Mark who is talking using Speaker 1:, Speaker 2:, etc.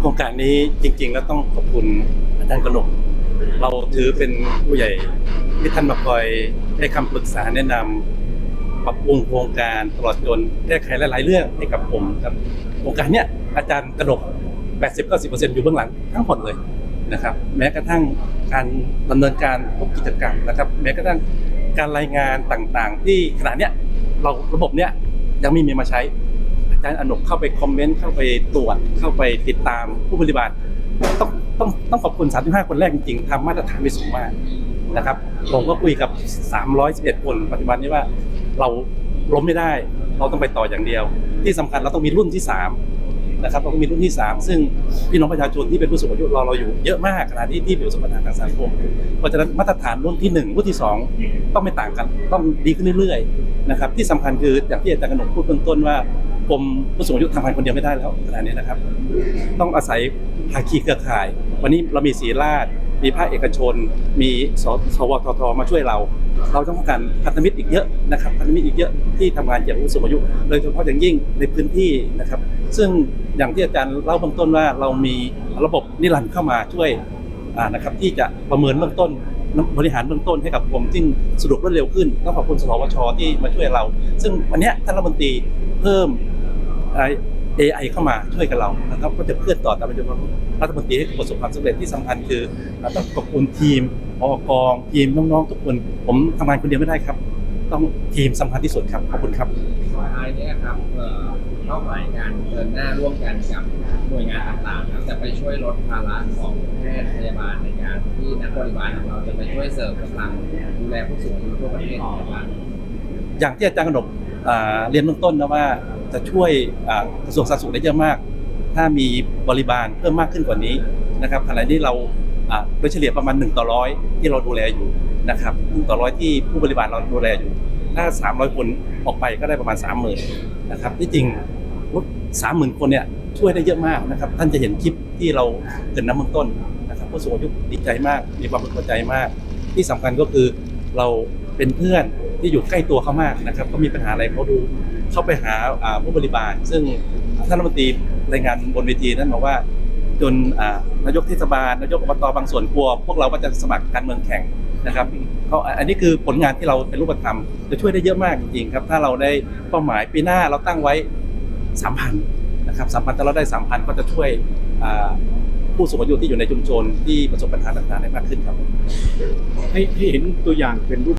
Speaker 1: โครงการนี้จริง ๆ แล้วต้องขอบคุณอาจารย์กนกเราถือเป็นผู้ใหญ่ที่ท่านมาคอยให้คำปรึกษาแนะนำปรับปรุงโครงการตลอดจนแก้ไขหลาย ๆ เรื่องให้กับผมครับโครงการเนี้ยอาจารย์กนก80-90%อยู่เบื้องหลังทั้งหมดเลยนะครับ แม้กระทั่งการดำเนินการทุกกิจกรรมนะครับ แม้กระทั่งการรายงานต่างๆ ที่ขณะเนี้ยเราระบบเนี้ยยังไม่มีมาใช้ จารย์อนกเข้าไปคอมเมนต์เข้าไปตรวจเข้าไปติดตามผู้ปฏิบัติต้องต้องต้องขอบคุณ 35 คนแรกจริงๆทำมาตรฐานไปสูงมากนะครับผมก็คุยกับ 311 คนปัจจุบันนี้ว่าเราล้มไม่ได้ เราต้องไปต่ออย่างเดียว ที่สำคัญเราต้องมีรุ่นที่ 3 นะครับเราต้องมีรุ่นที่ 3 ซึ่งพี่น้องประชาชนที่เป็นผู้สูงอายุรอเราอยู่เยอะมากขณะที่ที่มีประสบปัญหาทางสังคมเพราะฉะนั้นมาตรฐานรุ่นที่ 1 รุ่นที่ 2 ต้องไม่ต่างกันต้องดีขึ้นเรื่อยๆนะครับที่สำคัญคืออย่างที่อาจารย์กนกพูดเบื้องต้นว่า กรมผู้สูงอายุทำงานคนเดียวไม่ได้แล้วขณะนี้นะครับ ต้องอาศัยภาคีเครือข่าย วันนี้เรามีศรีราชมีภาคเอกชน มีสสวททมาช่วยเรา เราต้องการพันธมิตรอีกเยอะนะครับพันธมิตรอีกเยอะที่ทำงานเกี่ยวกับผู้สูงอายุโดยเฉพาะอย่างยิ่งในพื้นที่นะครับ ซึ่งอย่างที่อาจารย์เล่าเบื้องต้นว่าเรามีระบบนิรันดร์เข้ามาช่วยนะครับที่จะประเมินเบื้องต้นบริหารเบื้องต้นให้กับกรมที่สะดวกรวดเร็วขึ้นต้องขอบคุณสวชที่มาช่วยเรา ซึ่งวันนี้ท่านรัฐมนตรีเพิ่ม AI เข้ามาช่วยกับเรานะครับก็จะเพื่อนต่อตามนโยบายรัฐมนตรีให้ประสบความสำเร็จที่สำคัญคือเราต้องขอบคุณทีมอกองทีมน้องๆทุกคน ผมทำงานคนเดียวไม่ได้ครับ ต้องทีมสำคัญที่สุดครับขอบคุณครับ
Speaker 2: สุดท้ายเนี้ครับเอ่อเป้าหมายการเดินหน้าร่วมกันกับหน่วยงานต่างๆครับจะไปช่วยลดภาระของแพทย์พยาบาลในการที่นักบริบาลของเราจะไปช่วยเสริมกำลังดูแลผู้สูงอายุทั่วประเทศนะครับ
Speaker 1: อย่างที่อาจารย์กนกอ่าเรียนเบื้องต้นนะว่า จะช่วยกระทรวงสาธารณสุขได้เยอะมาก ถ้ามีบริบาลเพิ่มมากขึ้นกว่านี้นะครับขณะนี้เราโดยเฉลี่ยประมาณ 1 ต่อร้อยที่เราดูแลอยู่นะครับ1ต่อร้อยที่ผู้บริบาลเราดูแลอยู่ ถ้า 300 คนออกไปก็ได้ประมาณ 30,000นะครับที่จริงรถ30,000คนเนี่ยช่วยได้เยอะมากนะครับ ท่านจะเห็นคลิปที่เราเกรินน้ำเบื้องต้นนะครับผู้สูงอายุดีใจมาก มีความพึงพอใจมาก ที่สำคัญก็คือเราเป็นเพื่อนที่อยู่ใกล้ตัวเขามากนะครับเขามีปัญหาอะไรเขาดู เข้าไปหาผู้บริบาล ซึ่งท่านรัฐมนตรีรายงานบนเวทีนั้นบอกว่า จนนายกเทศบาลนายกอบตบางส่วนกลัว พวกเราก็จะสมัครการเมืองแข่งนะครับเขาอันนี้คือผลงานที่เราเป็นรูปธรรมจะช่วยได้เยอะมากจริงๆครับ ถ้าเราได้เป้าหมายปีหน้าเราตั้งไว้สามพันนะครับสามพันถ้าเราได้สามพันก็จะช่วยผู้สูงอายุที่อยู่ในชุมชนที่ประสบปัญหาต่างๆได้มากขึ้นครับ
Speaker 3: ให้ให้เห็นตัวอย่างเป็นรูป